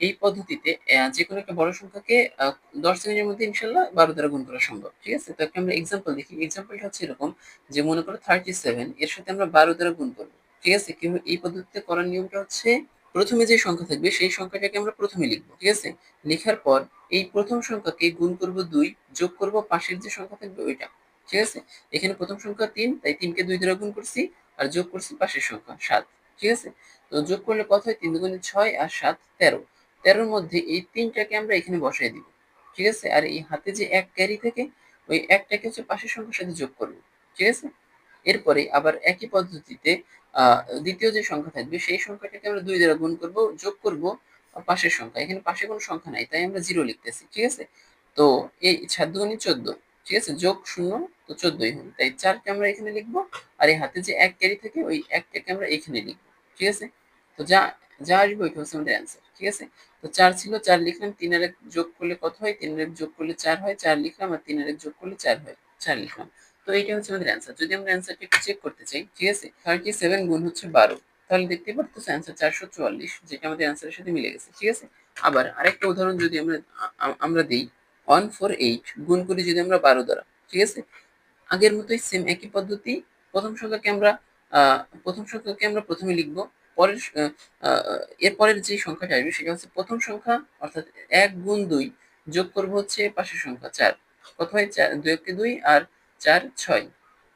এই পদ্ধতিতে যে কোনো একটা বড় সংখ্যাকে দশ সেকেন্ডের মধ্যে ইনশাল্লাহ বারো দ্বারা গুণ করা সম্ভব, ঠিক আছে? তো একটা আমরা এক্সাম্পল দেখি। এক্সাম্পলটা হচ্ছে এরকম যে, মনে করো থার্টি সেভেন এর সাথে আমরা বারো দ্বারা গুণ করব, ঠিক আছে? কিন্তু এই পদ্ধতিতে করার নিয়মটা হচ্ছে, প্রথমে যে সংখ্যা থাকবে, সেই সংখ্যাটাকে আমরা প্রথমে লিখব, ঠিক আছে? লেখার পর এই প্রথম সংখ্যাকে গুণ করব দুই, যোগ করব পাশের যে সংখ্যা থাকবে ওইটা, ঠিক আছে? এখানে প্রথম সংখ্যা তিন, তাই তিনকে দুই দ্বারা গুণ করছি, আর যোগ করছি পাশের সংখ্যা সাত, ঠিক আছে? তো যোগ করলে কত হয়? তিন দুগুণে ছয় আর সাত তেরো। তেরোর মধ্যে এই তিনটাকে আমরা এখানে বসাই দিব, ঠিক আছে? আর এই হাতে যে এক ক্যারি থাকে, ওই একটাকে হচ্ছে পাশের সংখ্যার সাথে যোগ করব, ঠিক আছে? এরপরে আবার একই পদ্ধতিতে দ্বিতীয় যে সংখ্যা থাকবে, সেই সংখ্যাটাকে আমরা দুই দ্বারা গুণ করব, যোগ করব পাশের সংখ্যা। এখানে পাশে কোনো সংখ্যা নাই, তাই আমরা জিরো লিখতেছি, ঠিক আছে? তো এই সাত দুগুণে চোদ্দ, ঠিক আছে? যোগ শূন্য, তো চোদ্দই হবে তাই চারকে আমরা এখানে লিখব, আর এই হাতে যে এক ক্যারি থাকে, ওই একটাকে আমরা এখানে লিখব, ঠিক আছে? তো যা যা আসবে ওইটা হচ্ছে আমাদের অ্যান্সার ঠিক আছে? তো চার ছিল, চার লিখলাম, তিনের এক যোগ করলে কত হয়? তিনের এক যোগ করলে চার হয়, চার লিখলাম আর তিনের এক যোগ করলে চার হয়, চার লিখলাম। তো এইটা হচ্ছে আমাদের অ্যান্সার যদি আমরা অ্যান্সারটা একটু চেক করতে চাই, ঠিক আছে? থার্টি সেভেন গুণ হচ্ছে বারো। তাহলে দেখতে পারতেছো অ্যান্সার চারশো চুয়াল্লিশ, যেটা আমাদের অ্যান্সারের সাথে মিলে গেছে, ঠিক আছে? আবার আরেকটা উদাহরণ যদি আমরা আমরা দিই ওয়ান ফোর এইট গুণ করি যদি আমরা বারো দ্বারা ঠিক আছে? আগের মতোই সেম একই পদ্ধতি, প্রথম সংখ্যাকে আমরা প্রথম সংখ্যাকে আমরা প্রথমে লিখব পরের আহ, আহ, এর পরের যে সংখ্যাটা আসবে সেটা হচ্ছে প্রথম সংখ্যা অর্থাৎ এক গুণ দুই যোগ করব হচ্ছে পাশের সংখ্যা চার। হয় চার দুইকে দুই আর চার ছয়।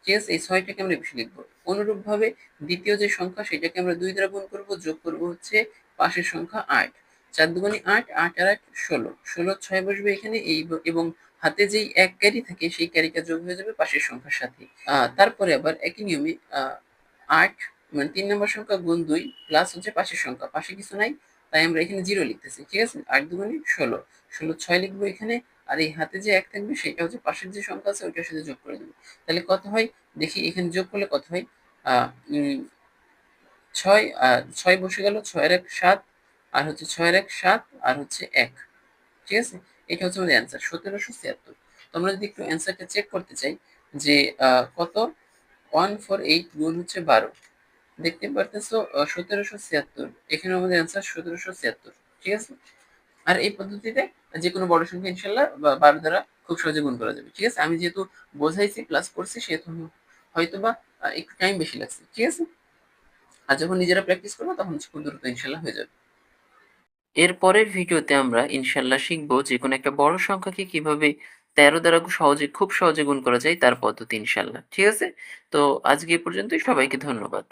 ঠিক আছে? এই ছয়টাকে আমরা বেশি লিখব। অনুরূপভাবে দ্বিতীয় যে সংখ্যা সেটাকে আমরা দুই দ্বারা গুণ করব যোগ করব হচ্ছে পাশের সংখ্যা আট। চার দুগুণে আট আট আর আট ষোলো। ষোলো ছয় বসবে এখানে এই এবং হাতে যেই এক ক্যারি থাকে সেই ক্যারিটা যোগ হয়ে যাবে পাশের সংখ্যার সাথে। তারপরে আবার একই নিয়মে আট মানে তিন নম্বর সংখ্যা গুণ দুই প্লাস হচ্ছে পাশের সংখ্যা। পাশে কিছু নাই, তাই আমরা এখানে জিরো লিখতেছি, ঠিক আছে? আট দুগুণে ষোলো। ষোলো ছয় লিখব এখানে, আর এই হাতে যে এক থাকবে, সেটা হচ্ছে পাশের যে সংখ্যা আছে, ওইটার সাথে যোগ করে দেবো। তাহলে কত হয়? দেখি এখানে যোগ করলে কত হয়? ছয় ছয় বসে গেল, ছয়ের এক সাত, আর হচ্ছে ছয়ের এক সাত, আর হচ্ছে এক। ঠিক আছে? এটা হচ্ছে আমাদের অ্যান্সার সতেরোশো ছিয়াত্তর। তো আমরা যদি একটু অ্যান্সারটা চেক করতে চাই, যে কত? ওয়ান ফোর এইট গুণ হচ্ছে বারো। দেখতে পারতেছো সতেরোশো ছিয়াত্তর। এখানে আমাদের অ্যান্সার সতেরোশো ছিয়াত্তর, ঠিক আছে? আর এই পদ্ধতিতে যে কোনো বড় সংখ্যা ইনশাল্লাহ বারো দ্বারা খুব সহজে গুণ করা যাবে, ঠিক আছে? আমি যেহেতু বোঝাইছি প্লাস করছি, সেহেতু হয়তো বা একটু টাইম বেশি লাগছে, ঠিক আছে? আর যখন নিজেরা প্র্যাকটিস করব, তখন খুব দ্রুত ইনশাল্লাহ হয়ে যাবে। এর পরের ভিডিওতে আমরা ইনশাল্লাহ শিখব যে কোনো একটা বড় সংখ্যাকে কীভাবে তেরো দ্বারা সহজে, খুব সহজে গুণ করা যায় তার পদ্ধতি ইনশাল্লাহ, ঠিক আছে? তো আজকে এ পর্যন্তই, সবাইকে ধন্যবাদ।